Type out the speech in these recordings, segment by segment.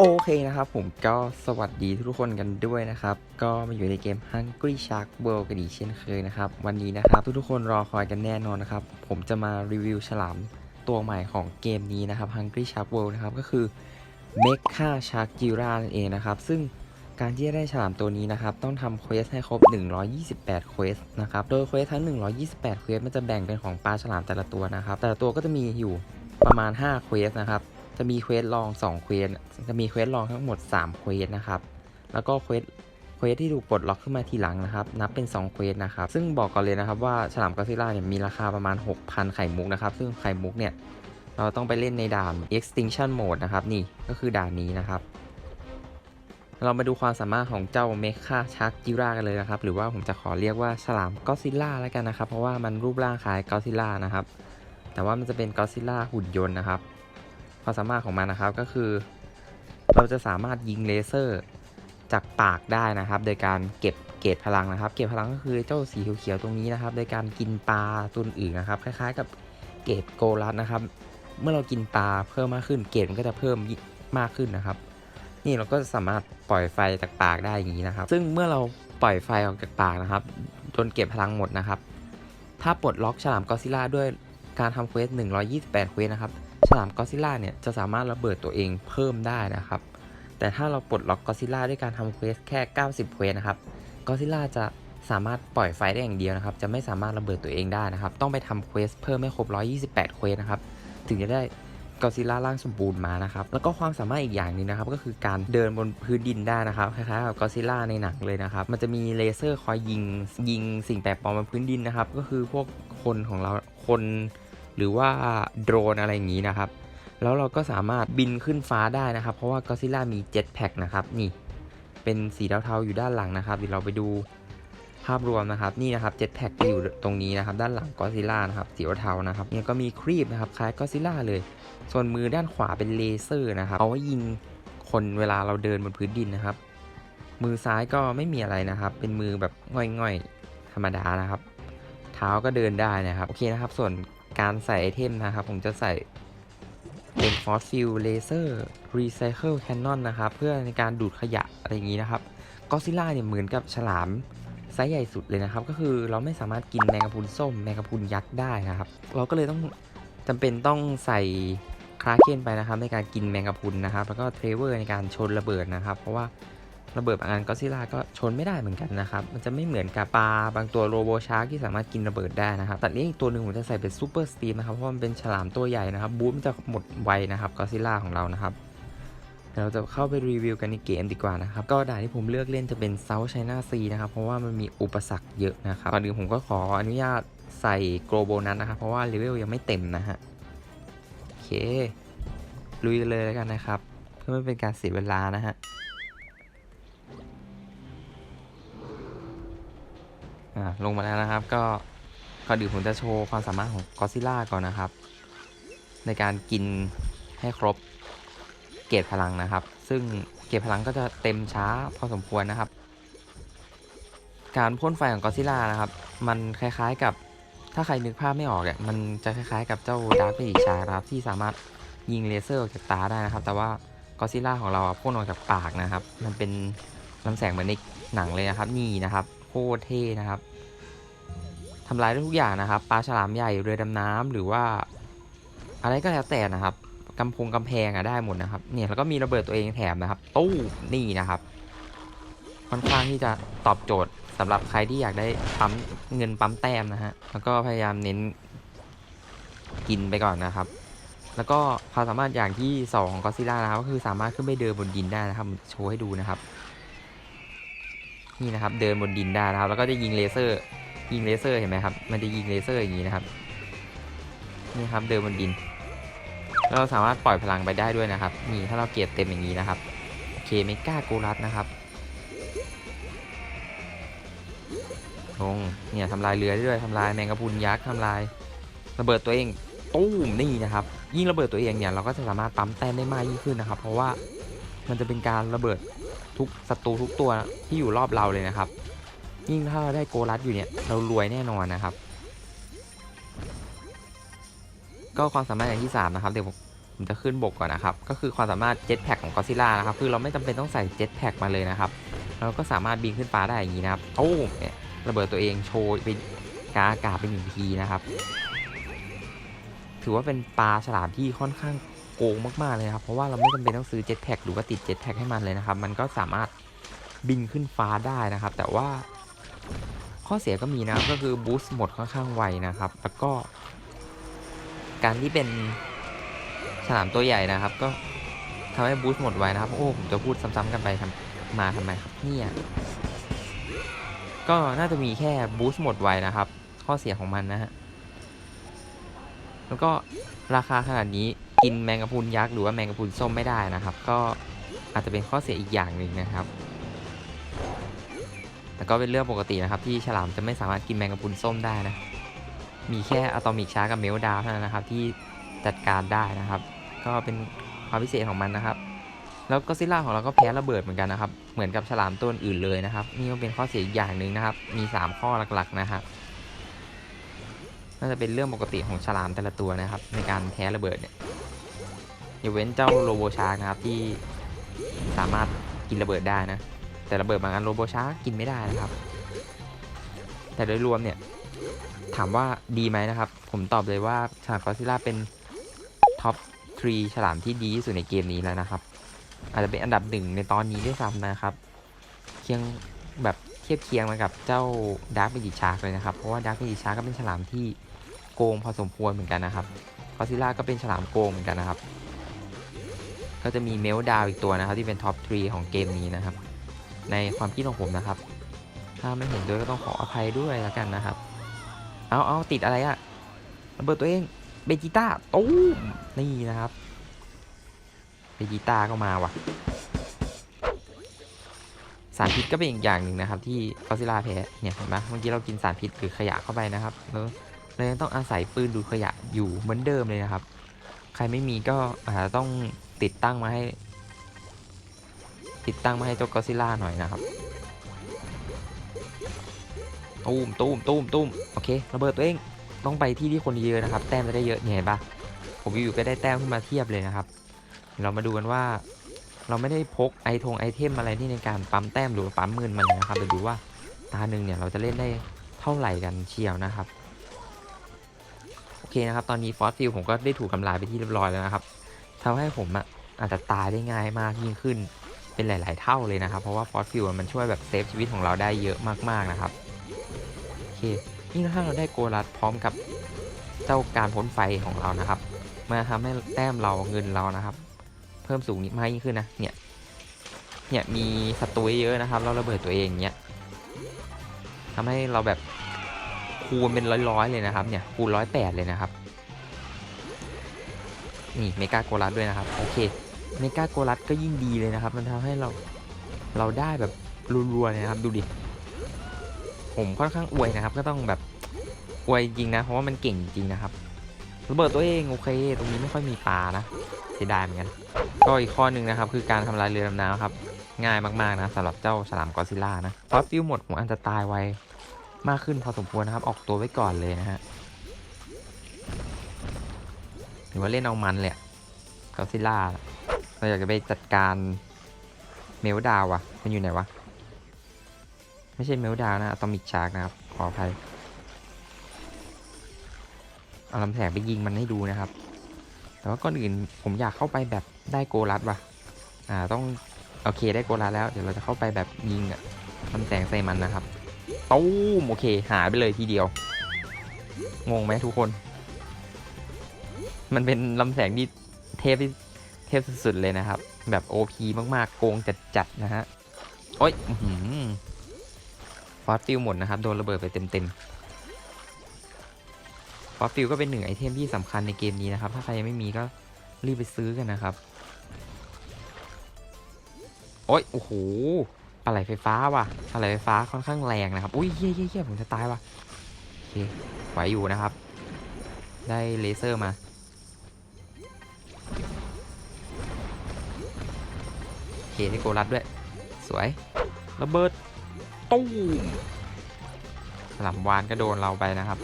โอเคนะครับผมก็สวัสดีทุกคนกันด้วยนะครับ ก็มาอยู่ในเกม Hungry Shark World กันอีกเช่นเคยนะครับ วันนี้นะครับ ทุกๆคนรอคอยกันแน่นอนนะครับ ผมจะมารีวิวฉลามตัวใหม่ของเกมนี้นะครับ Hungry Shark World นะครับ ก็คือ Mecha Shark g i r a นั่นเองนะครับ ซึ่งการที่จะได้ฉลามตัวนี้นะครับ ต้องทำเควสให้ครบ 128เควสนะครับ โดยเควสทั้ง 128เควสมันจะแบ่งเป็นของปลาฉลามแต่ละตัวนะครับ แต่ละตัวก็จะมีอยู่ประมาณ5เควสนะครับ จะมีเควสลอง2เควสจะมีเควสลองทั้งหมด3เควสนะครับ แล้วก็เควสเควสที่ถูกปลดล็อกขึ้นมาทีหลังนะครับ นับเป็น2เควสนะครับ ซึ่งบอกก่อนเลยนะครับว่าฉลามกอซิล่าเนี่ยมีราคาประมาณ 6,000 ไข่มุกนะครับ ซึ่งไข่มุกเนี่ยเราต้องไปเล่นในด่าน extinction mode นะครับ นี่ก็คือด่านนี้นะครับ เรามาดูความสามารถของเจ้าเมคาชักจิรากันเลยนะครับ หรือว่าผมจะขอเรียกว่าฉลามกอซิล่าแล้วกันนะครับ เพราะว่ามันรูปร่างคล้ายกอซิล่านะครับ แต่ว่ามันจะเป็นกอซิล่าหุ่นยนต์นะครับ ความสามารถของมันนะครับก็คือ เราจะสามารถยิงเลเซอร์จากปากได้นะครับ โดยการเก็บเกรดพลังนะครับ เกรดพลังก็คือเจ้าสีเขียวๆตรงนี้นะครับ โดยการกินปลาตัวอื่นนะครับ คล้ายๆ กับเกรดโกลัสนะครับ เมื่อเรากินปลาเพิ่มมากขึ้น เกรดมันก็จะเพิ่มมากขึ้นนะครับ นี่เราก็สามารถปล่อยไฟจากปากได้อย่างนี้นะครับ ซึ่งเมื่อเราปล่อยไฟออกจากปากนะครับ จนเก็บพลังหมดนะครับ ถ้าปลดล็อกฉลามกอซิล่าด้วยการทำเควส128เควสนะครับ ฉลามกอซิล่าเนี่ยจะสามารถระเบิดตัวเองเพิ่มได้นะครับ แต่ถ้าเราปลดล็อกกอซิล่าด้วยการทำเควสแค่ 90 เควสนะครับกอซิล่าจะสามารถปล่อยไฟได้อย่างเดียวนะครับ จะไม่สามารถระเบิดตัวเองได้นะครับ ต้องไปทำเควสเพิ่มให้ครบ 128 เควสนะครับ ถึงจะได้กอซิล่าร่างสมบูรณ์มานะครับ แล้วก็ความสามารถอีกอย่างหนึงนะครับ ก็คือการเดินบนพื้นดินได้นะครับ คล้ายๆกับกอซิล่าในหนังเลยนะครับ มันจะมีเลเซอร์คอยยิงยิงสิ่งแปลกปลอมบนพื้นดินนะครับ ก็คือพวกคนของเราคน หรือว่าโดรนอะไรอย่างนี้นะครับ แล้วเราก็สามารถบินขึ้นฟ้าได้นะครับ เพราะว่าก็ซิล่ามีเจ็ตแพ็กนะครับนี่เป็นสีเทาๆอยู่ด้านหลังนะครับเดี๋ยวเราไปดูภาพรวมนะครับนี่นะครับเจ็ตแพ็กจะอยู่ตรงนี้นะครับ ด้านหลังก็ซิล่านะครับสีเทานะครับเนี่ยก็มีครีบนะครับคล้ายก็ซิล่าเลย ส่วนมือด้านขวาเป็นเลเซอร์นะครับเอาไว้ยิงคนเวลาเราเดินบนพื้นดินนะครับ มือซ้ายก็ไม่มีอะไรนะครับ เป็นมือแบบง่อยๆ ธรรมดานะครับ เท้าก็เดินได้นะครับ โอเคนะครับ ส่วน การใส่ไอเทมนะครับ ผมจะใส่เป็นฟอสฟิลเลเซอร์รีไซเคิลแคนนอนนะครับเพื่อในการดูดขยะอะไรอย่างนี้นะครับก็ซิล่าเนี่ยเหมือนกับฉลามไซส์ใหญ่สุดเลยนะครับ ก็คือเราไม่สามารถกินแมงกะพรุนส้มแมงกะพรุนยักษ์ได้นะครับ เราก็เลยต้องจำเป็นต้องใส่คราเคนไปนะครับ ในการกินแมงกะพรุนนะครับ แล้วก็เทรเวอร์ในการชนระเบิดนะครับ เพราะว่า ระเบิดบางอันก็ซิล่าก็ชนไม่ได้เหมือนกันนะครับ มันจะไม่เหมือนกับปลาบางตัวโรโบชาร์กที่สามารถกินระเบิดได้นะครับแต่นี้อีกตัวหนึ่งผมจะใส่เป็นซูเปอร์สตีมนะครับเพราะมันเป็นฉลามตัวใหญ่นะครับบูทมันจะหมดไวนะครับก็ซิล่าของเรานะครับเราจะเข้าไปรีวิวกันในเกมดีกว่านะครับ ก็ด่านที่ผมเลือกเล่นจะเป็นเซาท์ไชน่าซีนะครับ เพราะว่ามันมีอุปสรรคเยอะนะครับก่อนอื่นผมก็ขออนุญาตใส่โกลโบนัสนะครับ เพราะว่าเลเวลยังไม่เต็มนะฮะ โอเค ลุยเลยแล้วกันนะครับ เพื่อไม่เป็นการเสียเวลานะฮะ อ่าลงมาแล้วนะครับ ก็ก่อนอื่นผมจะโชว์ความสามารถของกอซิล่าก่อนนะครับ ในการกินให้ครบเกรดพลังนะครับ ซึ่งเกรดพลังก็จะเต็มช้าพอสมควรนะครับ การพ่นไฟของกอซิล่านะครับ มันคล้ายๆกับถ้าใครนึกภาพไม่ออกเนี่ยมันจะคล้ายๆ กับเจ้าดาร์คเมจิชาครับที่สามารถยิงเลเซอร์ออกจากตาได้นะครับ แต่ว่ากอซิล่าของเราอะพ่นออกจากปากนะครับ มันเป็นลำแสงเหมือนในหนังเลยนะครับ นี่นะครับ โคตรเท่นะครับ ทำลายได้ทุกอย่างนะครับ ปลาฉลามใหญ่เรือดำน้ำหรือว่า อะไรก็แล้วแต่นะครับกำพงกำแพงอะได้หมดนะครับ เนี่ยแล้วก็มีระเบิดตัวเองแถมนะครับ ตู้นี่นะครับ ค่อนข้างที่จะตอบโจทย์สำหรับใครที่อยากได้ปั๊มเงินปั๊มแต้มนะฮะ แล้วก็พยายามเน้นกินไปก่อนนะครับ แล้วก็ความสามารถอย่างที่สองของก็ซิล่านะครับก็คือสามารถขึ้นไปเดินบนดินได้นะครับ โชว์ให้ดูนะครับ นี่นะครับ เดินบนดินได้นะครับ แล้วก็จะยิงเลเซอร์ ยิงเลเซอร์เห็นไหมครับ มันจะยิงเลเซอร์อย่างนี้นะครับ นี่ครับเดินบนดิน เราสามารถปล่อยพลังไปได้ด้วยนะครับ นี่ถ้าเราเกียรเต็มอย่างนี้นะครับ โอเคเมกาโกรัสนะครับลงเนี่ยทำลายเรือได้ด้วยทำลายแมงกะพรุนยักษ์ทำลาย ระเบิดตัวเองตู้มนี่นะครับ ยิ่งระเบิดตัวเองเนี่ยเราก็จะสามารถปั๊มแต้มได้มากยิ่งขึ้นนะครับ เพราะว่ามันจะเป็นการระเบิดทุกศัตรูทุกตัวที่อยู่รอบเราเลยนะครับ ยิ่งถ้าเราได้โกลัสอยู่เนี่ย เรารวยแน่นอนนะครับ ก็ความสามารถอย่างที่ 3 นะครับ เดี๋ยวผมจะขึ้นบกก่อนนะครับ ก็คือความสามารถเจ็ตแพ็กของกอซิล่านะครับ คือเราไม่จำเป็นต้องใส่เจ็ตแพ็กมาเลยนะครับ เราก็สามารถบินขึ้นฟ้าได้อย่างนี้นะครับโอ้เนี่ยระเบิดตัวเองโชว์ไปกาอากาศเป็นหนึ่งทีนะครับ ถือว่าเป็นปลาฉลามที่ค่อนข้างโกงมากๆเลยนะครับ เพราะว่าเราไม่จำเป็นต้องซื้อเจ็ตแพ็กหรือว่าติดเจ็ตแพ็กให้มันเลยนะครับ มันก็สามารถบินขึ้นฟ้าได้นะครับ แต่ว่า ข้อเสียก็มีนะก็คือบูสต์หมดค่อนข้างไวนะครับ แล้วก็ การที่เป็นฉลามตัวใหญ่นะครับ ก็ทำให้บูสต์หมดไวนะครับ โอ้ผมจะพูดซ้ำๆกันไปทำมาทำไมครับเนี่ยก็น่าจะมีแค่บูสต์หมดไวนะครับ ข้อเสียของมันนะฮะแล้วก็ราคาขนาดนี้กินแมงกะพรุนยักษ์หรือว่าแมงกะพรุนส้มไม่ได้นะครับ ก็อาจจะเป็นข้อเสียอีกอย่างหนึ่งนะครับ แต่ก็เป็นเรื่องปกตินะครับ ที่ฉลามจะไม่สามารถกินแมงกะพรุนส้มได้นะ มีแค่อะตอมิกชาร์กับเมลดาวเท่านั้นนะครับ ที่จัดการได้นะครับ ก็เป็นความพิเศษของมันนะครับ แล้วก็ซิล่าของเราก็แพ้ระเบิดเหมือนกันนะครับ เหมือนกับฉลามตัวอื่นเลยนะครับ นี่ก็เป็นข้อเสียอีกอย่างหนึ่งนะครับ มี 3 ข้อหลักๆนะครับน่าจะเป็นเรื่องปกติของฉลามแต่ละตัวนะครับ ในการแพ้ระเบิดเนี่ยยกเว้นเจ้าโรโบชาร์กนะครับที่สามารถกินระเบิดได้นะ แต่ระเบิดบางอันโรโบชาร์กกินไม่ได้นะครับ แต่โดยรวมเนี่ย ถามว่าดีไหมนะครับ ผมตอบเลยว่าฉลามกอซิล่าเป็นท็อปทรีฉลามที่ดีที่สุดในเกมนี้แล้วนะครับ อาจจะเป็นอันดับหนึ่งในตอนนี้ด้วยซ้ำนะครับ เคียงแบบเทียบเคียงมากับเจ้าดาร์กเมจิชาร์กเลยนะครับ เพราะว่าดาร์กเมจิชาร์กก็เป็นฉลามที่โกงพอสมควรเหมือนกันนะครับกอซิล่าก็เป็นฉลามโกงเหมือนกันนะครับ ก็จะมีเมลดาวอีกตัวนะครับที่เป็นท็อปทรีของเกมนี้นะครับ ในความคิดของผมนะครับ ถ้าไม่เห็นด้วยก็ต้องขออภัยด้วยแล้วกันนะครับ เอาเอาติดอะไรอะระเบิดตัวเองเบจิต้าตู้มนี่นะครับเบจิต้าก็มาว่ะ สารพิษก็เป็นอีกอย่างหนึ่งนะครับ ที่กอซิลาแพ้เนี่ยเห็นไหมเมื่อกี้เรากินสารพิษหรือขยะเข้าไปนะครับแล้วเรายังต้องอาศัยปืนดูดขยะอยู่เหมือนเดิมเลยนะครับ ใครไม่มีก็อาจจะต้องติดตั้งมาให้ ติดตั้งมาให้เจ้ากอซิล่าหน่อยนะครับตูมตูมตูมตูมโอเคระเบิดตัวเองต้องไปที่ที่คนเยอะนะครับ แต้มจะได้เยอะเนี่ยเห็นปะผมอยู่ก็ได้แต้มขึ้นมาเทียบเลยนะครับ เรามาดูกันว่า เราไม่ได้พกไอทงไอเทมอะไรที่ในการปั๊มแต้มหรือปั๊มเงินมันนะครับเดี๋ยวดูว่าตาหนึ่งเนี่ยเราจะเล่นได้เท่าไหร่กันเชียวนะครับโอเคนะครับ ตอนนี้ฟอสฟิลผมก็ได้ถูกทำลายไปที่เรียบร้อยแล้วนะครับทำให้ผมอะอาจจะตายได้ง่ายมากยิ่งขึ้น เป็นหลาย ๆ เท่าเลยนะครับ เพราะว่าฟอสฟิลมันช่วยแบบเซฟชีวิตของเราได้เยอะมาก ๆ นะครับ โอเค นี่ถ้าเราได้โกลัดพร้อมกับเจ้าการพ้นไฟของเรานะครับมาทำให้แต้มเราเงินเรานะครับ เพิ่มสูงมากยิ่งขึ้นนะ เนี่ย เนี่ยมีศัตรูเยอะนะครับ เราระเบิดตัวเองเนี่ยทำให้เราแบบคูณเป็นร้อยๆเลยนะครับ เนี่ยคูณร้อยแปดเลยนะครับ นี่เมกาโกลัดด้วยนะครับ โอเค เมกาโกลัดก็ยิ่งดีเลยนะครับ มันทำให้เราเราได้แบบรัวๆเลยนะครับ ดูดิ ผมค่อนข้างอวยนะครับ ก็ต้องแบบอวยจริงนะ เพราะว่ามันเก่งจริงนะครับระเบิดตัวเองโอเค ตรงนี้ไม่ค่อยมีปลานะเสียดายเหมือนกันก็อีกข้อหนึ่งนะครับ คือการทำลายเรือดำน้ำครับ ง่ายมากๆนะสำหรับเจ้าฉลามกอซิล่านะเพราะฟิวหมดผมอาจจะตายไวมากขึ้นพอสมควรนะครับ ออกตัวไว้ก่อนเลยนะฮะหรือว่าเล่นเอามันเลยกอซิล่า เราอยากจะไปจัดการเมลดาวอะมันอยู่ไหนวะ ไม่ใช่เมลดาวนะอะตอมิกชาร์กนะครับ ขออภัย เอาลำแสงไปยิงมันให้ดูนะครับ แต่ว่าก่อนอื่นผมอยากเข้าไปแบบได้โกลัดว่ะ อ่าต้องโอเคได้โกลัดแล้ว เดี๋ยวเราจะเข้าไปแบบยิงอะลำแสงใส่มันนะครับตู้มโอเค หายไปเลยทีเดียว งงไหมทุกคน มันเป็นลำแสงที่เทพที่ เทพสุดๆเลยนะครับ แบบ OP มากๆ โกงจัดๆนะฮะ โอ้ยอืฟอสฟิลหมดนะครับ โดนระเบิดไปเต็มๆฟอสฟิลก็เป็นหนึ่งไอเทมที่สำคัญในเกมนี้นะครับ ถ้าใครยังไม่มีก็รีบไปซื้อกันนะครับ โอ้ย โอ้โหอะไรไฟฟ้าว่ะอะไรไฟฟ้าค่อนข้างแรงนะครับ อุ้ยเฮี้ยเฮี้ยเฮี้ยผมจะตายว่ะ โอเคไหวอยู่นะครับ ได้เลเซอร์มา เคได้โกลัดด้วย สวยระเบิดตู้มฉลามวานก็โดนเราไปนะครับ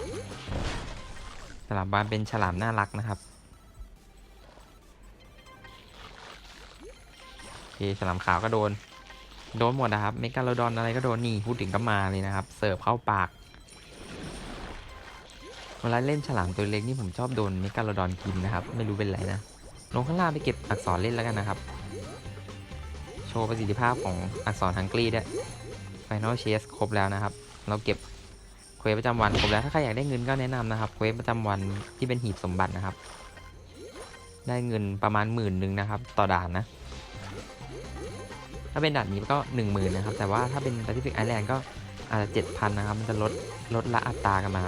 ฉลามวานเป็นฉลามน่ารักนะครับเคฉลามขาวก็โดน โดนหมดนะครับเมกาโลดอนอะไรก็โดนนี่พูดถึงก็มาเลยนะครับ เสิร์ฟเข้าปากเวลาเล่นฉลามตัวเล็กนี่ผมชอบโดนเมกาโลดอนกินนะครับ ไม่รู้เป็นไรนะลงข้างล่างไปเก็บอักษรเล่นแล้วกันนะครับ ชว์ประสิทธิภาพของอักษรฮังกรีด้วย Final Chase ครบแล้วนะครับ เราเก็บเควสประจำวันครบแล้ว ถ้าใครอยากได้เงินก็แนะนำนะครับ เควสประจำวันที่เป็นหีบสมบัตินะครับ ได้เงินประมาณหมื่นหนึ่งนะครับ ต่อด่านนะ ถ้าเป็นด่านนี้ก็หนึ่งหมื่นนะครับ แต่ว่าถ้าเป็น Pacific Island ก็อาจจะเจ็ดพันนะครับ มันจะลดลดละอัตรากันมา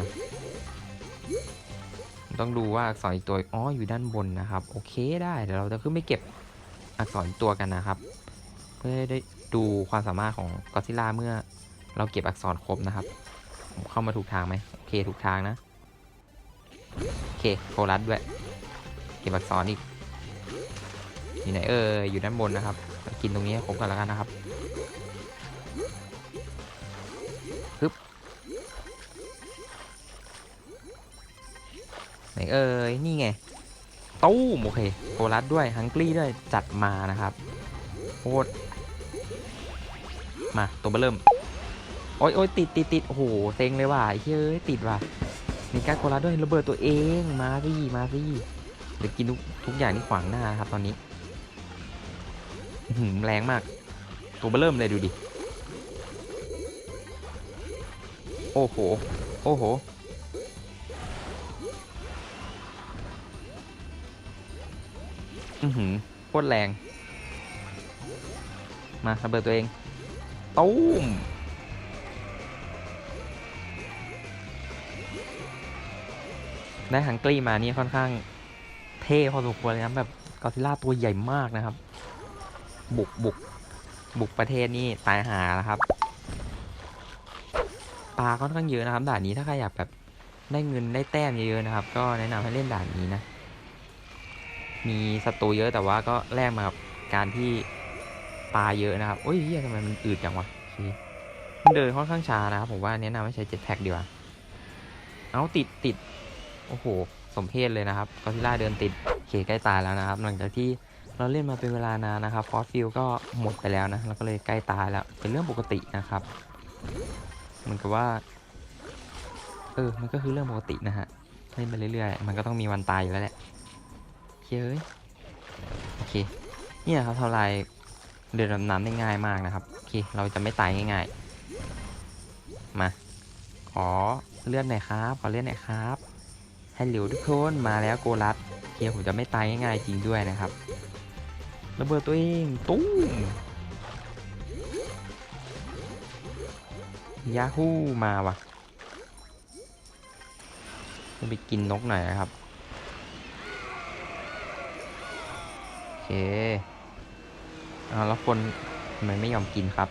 ต้องดูว่าอักษรอีกตัว อ๋อ อยู่ด้านบนนะครับ โอเคได้ เดี๋ยวเราจะขึ้นไปเก็บอักษรตัวกันนะครับ พื่อให้ได้ดูความสามารถของก d ซิล่าเมื่อเราเก็บอักษรครบนะครับ เข้ามาถูกทางไหมโอเคถูกทางนะ โอเคโคลัสด้วย เก็บอักษรอีกอยู่ไหนเอออยู่ด้านบนนะครับ กินตรงนี้ครบกันแล้วกันนะครับปึ๊บไหนเอ่ยนี่ไงตู้มโอเคโคลัสด้วยฮังกี้ด้วยจัดมานะครับโคตร มาตัวเบอร์เริ่ม โอ้ยโอ้ยติดติดติดโอ้โหเซ็งเลยว่ะเฮ้ยติดว่ะมีการโคลัสด้วยระเบิดตัวเองมาสิมาสิเดี๋ยวกินทุกทุกอย่างที่ขวางหน้าครับตอนนี้หือแรงมาก ตัวเบอร์เริ่มเลยดูดิ โอ้โห โอ้โห อือหือโคตรแรง มาระเบิดตัวเอง ตูมได้ฮังกี้มานี่ค่อนข้างเท่พอสมควรเลยนะแบบกอซิล่าตัวใหญ่มากนะครับ บุกบุกบุกประเทศนี่ตายหาแล้วครับปลาค่อนข้างเยอะนะครับ ด่านนี้ถ้าใครอยากแบบได้เงินได้แต้มเยอะๆนะครับ ก็แนะนำให้เล่นด่านนี้นะ มีศัตรูเยอะแต่ว่าก็แลกมากับการที่ ปลาเยอะนะครับโอ้ยเฮียทำไมมันอืดจังวะมันเดินค่อนข้างช้านะครับผมว่าแนะนำให้ใช้เจ็ตแพ็กดีกว่า เอาติดติดโอ้โห สมเพศเลยนะครับกอซิล่าเดินติดเคใกล้ตายแล้วนะครับ หลังจากที่เราเล่นมาเป็นเวลานานนะครับฟอสฟิลก็หมดไปแล้วนะเราก็เลยใกล้ตายแล้ว เป็นเรื่องปกตินะครับเหมือนกับว่า เออ มันก็คือเรื่องปกตินะฮะเล่นไปเรื่อยๆ มันก็ต้องมีวันตายอยู่แล้วแหละเฮ้ยโอเค เนี่ยครับทำลาย เรือดน้ำได้ง่ายมากนะครับโอเคเราจะไม่ตายง่ายๆ มาขอเลื่อนหน่อยครับ ขอเลื่อนหน่อยครับฮัลโหลวทุกคนมาแล้วโกลัสโอเคผมจะไม่ตายง่ายๆจริงด้วยนะครับระเบิดตัวเองตุ้มยาฮูมาว่ะจะไปกินนกหน่อยนะครับโอเค อาแล้วคนทำไมไม่ยอมกินครับ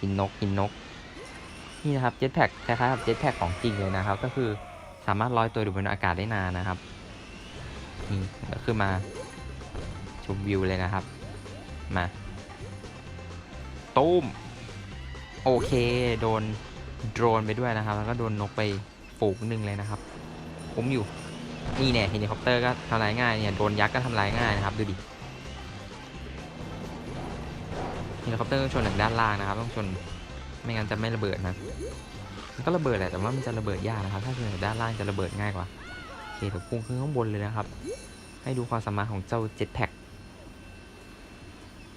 กินนกกินนก นี่นะครับเจ็ตแพ็กคล้ายๆกับเจ็ตแพ็กของจริงเลยนะครับ ก็คือสามารถลอยตัวอยู่บนอากาศได้นานนะครับนี่ก็คือมาชมวิวเลยนะครับ มาตุ้มโอเค โดนโดรนไปด้วยนะครับ แล้วก็โดนนกไปฝูงหนึ่งเลยนะครับ ผมอยู่ นี่เนี่ยเฮลิคอปเตอร์ก็ทำลายง่ายเนี่ยโดนยักษ์ก็ทำลายง่ายนะครับดูดิเฮลิคอปเตอร์ต้องชนจากด้านล่างนะครับ ต้องชนไม่งั้นจะไม่ระเบิดนะมันก็ระเบิดแหละแต่ว่ามันจะระเบิดยากนะครับ ถ้าชนจากด้านล่างจะระเบิดง่ายกว่าโอเคเดี๋ยวพุ่งขึ้นข้างบนเลยนะครับ ให้ดูความสามารถของเจ้าเจ็ตแพ็ก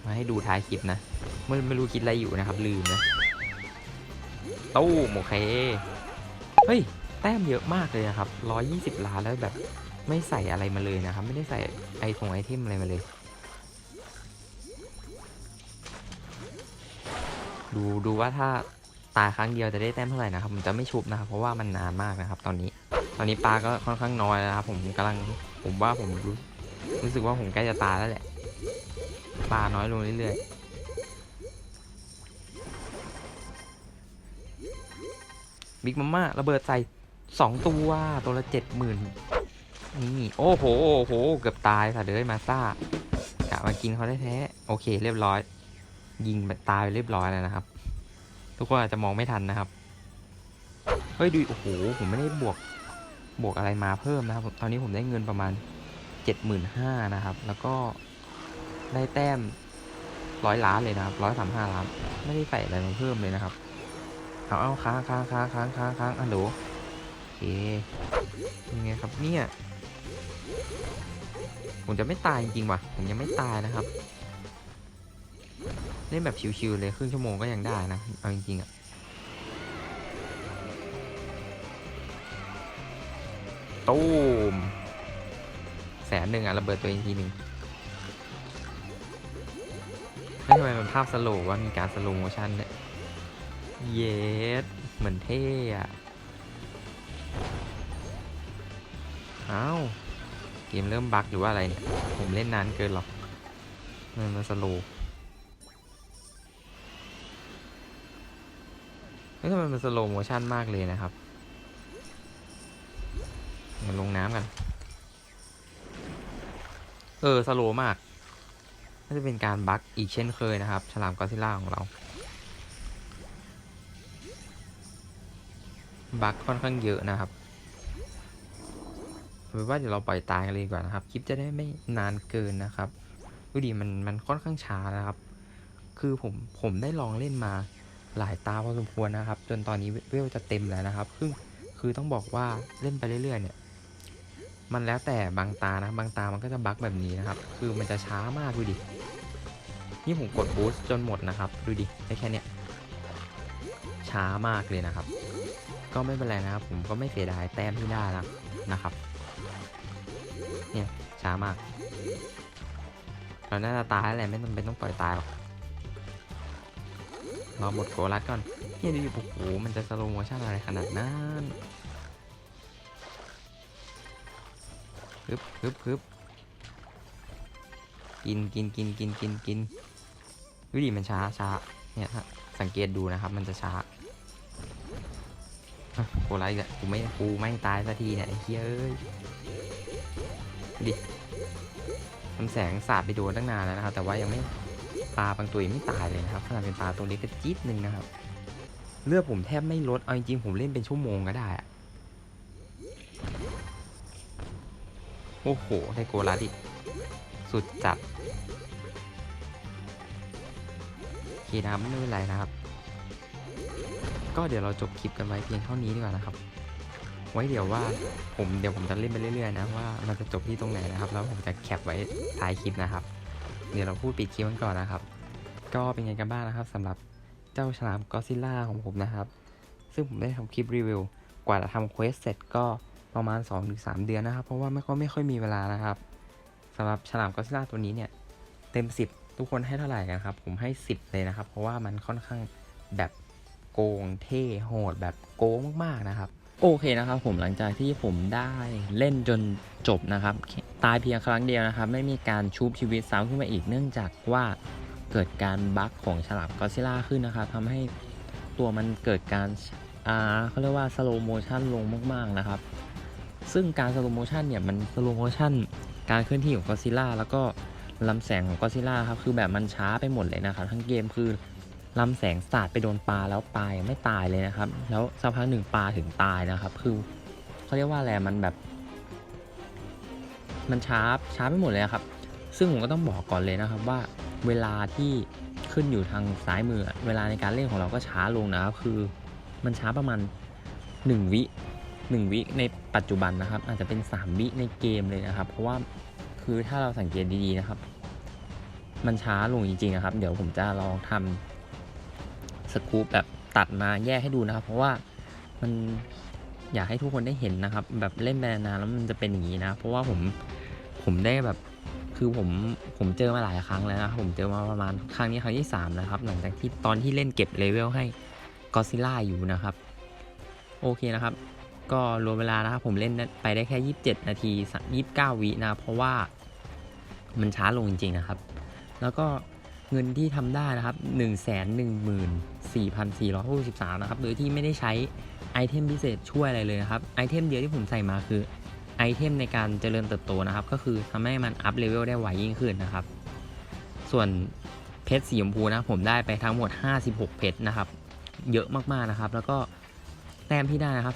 มาให้ดูท้ายคลิปนะไม่ไม่รู้คิดอะไรอยู่นะครับ ลืมนะตู้มโอเคเฮ้ย แต้มเยอะมากเลยนะครับ 120 ล้านแล้วแบบไม่ใส่อะไรมาเลยนะครับ ไม่ได้ใส่ไอทงไอเทมอะไรมาเลย ดูดูว่าถ้าตายครั้งเดียวจะได้แต้มเท่าไหร่นะครับผมจะไม่ชุบนะครับ เพราะว่ามันนานมากนะครับ ตอนนี้ ตอนนี้ปลาก็ค่อนข้างน้อยแล้วนะครับ ผมกำลังผมว่าผมรู้รู้สึกว่าผมใกล้จะตายแล้วแหละปลาน้อยลงเรื่อยๆบิ๊กมาม่าระเบิดใส่ สองตัวตัวละเจ็ดหมื่นนี่โอ้โหโอ้โห เกือบตายค่ะเด้ยมาซ่ากะมากินเขาได้แท้ๆโอเค เรียบร้อย ยิงแบบตายเรียบร้อยแล้วนะครับ ทุกคนอาจจะมองไม่ทันนะครับเฮ้ยดูโอ้โหผมไม่ได้บวกบวกอะไรมาเพิ่มนะครับ ตอนนี้ผมได้เงินประมาณเจ็ดหมื่นห้านะครับ แล้วก็ได้แต้มร้อยล้านเลยนะครับร้อยสามห้าล้าน ไม่ได้ใส่อะไรมาเพิ่มเลยนะครับ เอาเอาค้างค้างค้างค้างค้างค้างอันโหล ยังไงครับเนี่ยผมจะไม่ตายจริงๆว่ะ ผมยังไม่ตายนะครับ เล่นแบบชิวๆเลยครึ่งชั่วโมงก็ยังได้นะ เอาจริงๆอะตูมแสนหนึ่งอะระเบิดตัวเองทีหนึ่งไม่ทำไมมันภาพสโลว์ว่ามีการสโลว์โมชั่นเนี่ย เยส เหมือนเท่อะ อ้าวเกมเริ่มบั๊กหรือว่าอะไรเนี่ย ผมเล่นนานเกินหรอกมันมาสโลว์ไม่ทำไมมันสโลว์โมชั่นมากเลยนะครับมาลงน้ำกัน เออ สโลว์มากน่าจะเป็นการบั๊กอีกเช่นเคยนะครับ ฉลามกอซิล่าของเรา บั๊กค่อนข้างเยอะนะครับ เอาเป็นว่าเดี๋ยวเราปล่อยตายกันเลยดีกว่านะครับ คลิปจะได้ไม่นานเกินนะครับ ดูดิมันมันค่อนข้างช้านะครับ คือผมผมได้ลองเล่นมาหลายตาพอสมควรนะครับ จนตอนนี้เวลจะเต็มแล้วนะครับ ซึ่งคือต้องบอกว่าเล่นไปเรื่อยๆ เนี่ย มันแล้วแต่บางตานะบางตามันก็จะบั๊กแบบนี้นะครับ คือมันจะช้ามากดูดิ นี่ผมกดบูสต์จนหมดนะครับ ดูดิได้แค่เนี้ยช้ามากเลยนะครับ ก็ไม่เป็นไรนะครับ ผมก็ไม่เสียดายแต้มที่ได้นะนะครับ ช้ามากเราน่าจะตายอะไรไม่ต้องเป็นต้องปล่อยตายหรอกรอบทโกรัสก่อนเนี่ยดูดิโอ้โหมันจะสโลโมชั่นอะไรขนาดนั้นฮึบฮึบฮึบกินกินกินกินกินกินดูดิมันช้าช้าเนี่ยถ้าสังเกตดูนะครับมันจะช้าอะโกไลท์อะกูไม่กูไม่ตายสักทีเนี่ยไอ้เหี้ยเอ้ย ดิมันแสงสาดไปโดนตั้งนานแล้วนะครับ แต่ว่ายังไม่ปลาบางตัวยังไม่ตายเลยนะครับขนาดเป็นปลาตัวเล็กก็จี๊ดหนึ่งนะครับ เลือดผมแทบไม่ลด เอาจริงๆผมเล่นเป็นชั่วโมงก็ได้อะโอ้โหไดโกลัดอีกสุดจัดโอเคนะครับไม่เป็นไรนะครับ ก็เดี๋ยวเราจบคลิปกันไว้เพียงเท่านี้ดีกว่านะครับ ไว้เดี๋ยวว่าผมเดี๋ยวผมจะเล่นไปเรื่อยๆนะว่ามันจะจบที่ตรงไหนนะครับ แล้วผมจะแคปไว้ท้ายคลิปนะครับ เดี๋ยวเราพูดปิดคลิปกันก่อนนะครับ ก็เป็นไงกันบ้างนะครับสำหรับเจ้าฉลามกอซิล่าของผมนะครับ ซึ่งผมได้ทำคลิปรีวิว กว่าจะทำเควสเสร็จก็ประมาณ 2-3 เดือนนะครับ เพราะว่าไม่ค่อยไม่ค่อยมีเวลานะครับสำหรับฉลามกอซิล่าตัวนี้เนี่ยเต็ม 10 ทุกคนให้เท่าไหร่กันครับ ผมให้ 10 เลยนะครับ เพราะว่ามันค่อนข้างแบบโกงเท่โหดแบบโกงมากๆนะครับ โอเคนะครับผมหลังจากที่ผมได้เล่นจนจบนะครับ ตายเพียงครั้งเดียวนะครับ ไม่มีการชูบชีวิตซ้ำขึ้นมาอีกเนื่องจากว่าเกิดการบั๊กของฉลามกอซิล่าขึ้นนะครับทำให้ตัวมันเกิดการอ่าเขาเรียกว่าสโลโมชันลงมากๆนะครับ ซึ่งการสโลโมชันเนี่ยมันสโลโมชันการเคลื่อนที่ของกอซิล่าแล้วก็ลำแสงของกอซิล่าครับคือแบบมันช้าไปหมดเลยนะครับ ทั้งเกมคือ ลำแสงสาดไปโดนปลาแล้วปลายังไม่ตายเลยนะครับ แล้วสักพักหนึ่งปลาถึงตายนะครับ คือเขาเรียกว่าอะไรมันแบบ มันช้าช้าไปหมดเลยครับ ซึ่งผมก็ต้องบอกก่อนเลยนะครับว่าเวลาที่ขึ้นอยู่ทางซ้ายมือ เวลาในการเล่นของเราก็ช้าลงนะครับ คือมันช้าประมาณ 1 วิ1วิในปัจจุบันนะครับ อาจจะเป็น 3 วิในเกมเลยนะครับ เพราะว่าคือถ้าเราสังเกตดีๆนะครับ มันช้าลงจริงๆนะครับ เดี๋ยวผมจะลองทำ สกู๊ปแบบตัดมาแยกให้ดูนะครับ เพราะว่ามันอยากให้ทุกคนได้เห็นนะครับ แบบเล่นไปนานแล้วมันจะเป็นอย่างนี้นะ เพราะว่าผมผมได้แบบคือผมผมเจอมาหลายครั้งแล้วนะครับผมเจอมาประมาณครั้งนี้ครั้งที่สามนะครับ หลังจากที่ตอนที่เล่นเก็บเลเวลให้กอซิล่าอยู่นะครับ โอเคนะครับ ก็รวมเวลานะครับผมเล่นไปได้แค่ 27 นาที 29 วินะเพราะว่ามันช้าลงจริงๆนะครับ แล้วก็ เงินที่ทำได้นะครับ 1 1 4 4 6 3 นะครับ โดยที่ไม่ได้ใช้ไอเทมพิเศษช่วยอะไรเลยนะครับ ไอเทมเดียวที่ผมใส่มาคือไอเทมในการเจริญเติบโตนะครับ ก็คือทำให้มันอัพเลเวลได้ไวยิ่งขึ้นนะครับ ส่วนเพชรสีชมพูนะผมได้ไปทั้งหมด 56 เพชรนะครับ เยอะมากๆนะครับ แล้วก็แต้มที่ได้นะครับ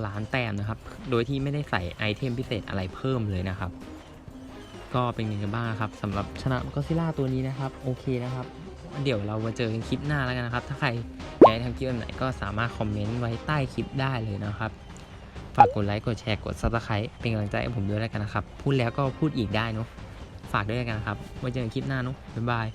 209 ล้านแต้มนะครับ โดยที่ไม่ได้ใส่ไอเทมพิเศษอะไรเพิ่มเลยนะครับ ก็เป็นยังไงกันบ้างครับสำหรับชนะก็ซิล่าตัวนี้นะครับโอเคนะครับ เดี๋ยวเรามาเจอกันคลิปหน้าแล้วกันนะครับ ถ้าใครอยากทำคลิปแบบไหนก็สามารถคอมเมนต์ไว้ใต้คลิปได้เลยนะครับ ฝากกดไลค์กดแชร์กดซับสไครป์เป็นกำลังใจให้ผมด้วยแล้วกันนะครับ พูดแล้วก็พูดอีกได้เนาะฝากด้วยกันนะครับไว้เจอกันคลิปหน้าเนาะบ๊ายบาย